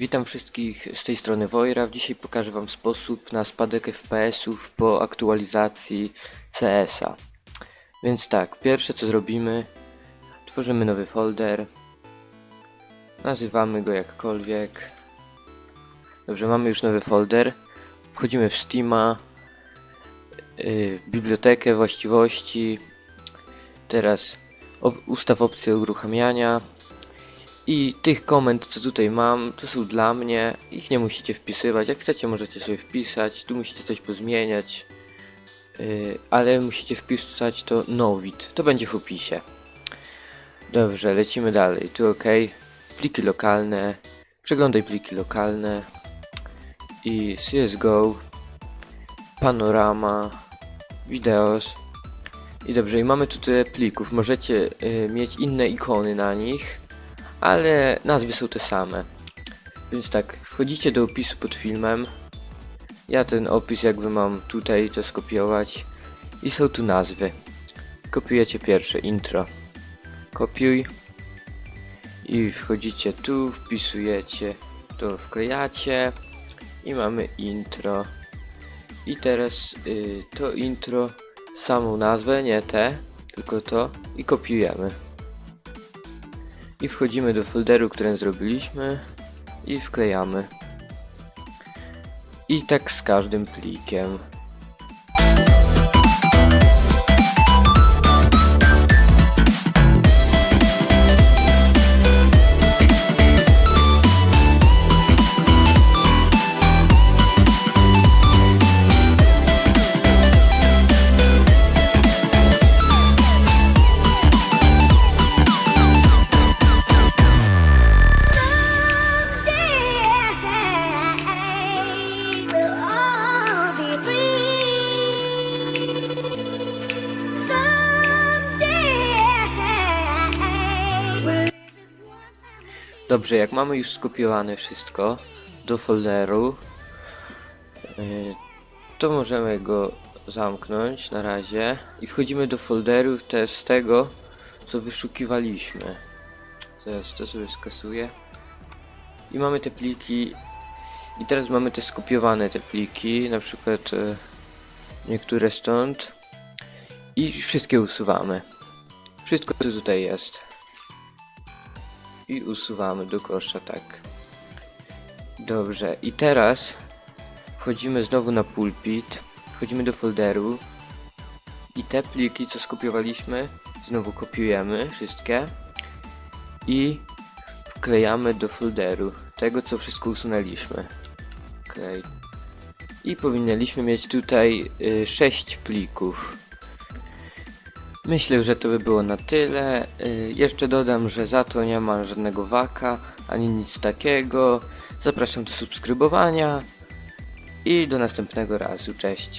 Witam wszystkich z tej strony Wojra. Dzisiaj pokażę Wam sposób na spadek FPS-ów po aktualizacji CS-a. Więc tak, pierwsze co zrobimy, tworzymy nowy folder, nazywamy go jakkolwiek. Dobrze, mamy już nowy folder. Wchodzimy w Steama, yy, bibliotekę właściwości. Teraz ustaw opcję uruchamiania. I tych komend, co tutaj mam, to są dla mnie. Ich nie musicie wpisywać. Jak chcecie, możecie sobie wpisać. Tu musicie coś pozmieniać. Yy, ale musicie wpisać to Novit. To będzie w opisie. Dobrze, lecimy dalej. Tu OK. Pliki lokalne. Przeglądaj pliki lokalne. I CSGO. Panorama. Videos. I dobrze, i mamy tu tyle plików. Możecie y, mieć inne ikony na nich ale nazwy są te same. Więc tak, wchodzicie do opisu pod filmem. Ja ten opis jakby mam tutaj to skopiować i są tu nazwy. Kopiujecie pierwsze intro. Kopiuj i wchodzicie tu, wpisujecie, to wklejacie i mamy intro. I teraz y, to intro, samą nazwę, nie te, tylko to i kopiujemy i wchodzimy do folderu, który zrobiliśmy i wklejamy. I tak z każdym plikiem. Dobrze, jak mamy już skopiowane wszystko do folderu, yy, to możemy go zamknąć na razie i wchodzimy do folderu też z tego, co wyszukiwaliśmy. Teraz to sobie skasuję. I mamy te pliki i teraz mamy te skopiowane te pliki, na przykład e, niektóre stąd i wszystkie usuwamy. Wszystko co tutaj jest i usuwamy do kosza, tak. Dobrze, i teraz wchodzimy znowu na pulpit, wchodzimy do folderu i te pliki, co skopiowaliśmy, znowu kopiujemy wszystkie i wklejamy do folderu tego, co wszystko usunęliśmy. Okej. I powinniśmy mieć tutaj 6 plików. Myślę, że to by było na tyle. Y, Jeszcze dodam, że za to nie ma żadnego waka, ani nic takiego. Zapraszam do subskrybowania i do następnego razu. Cześć.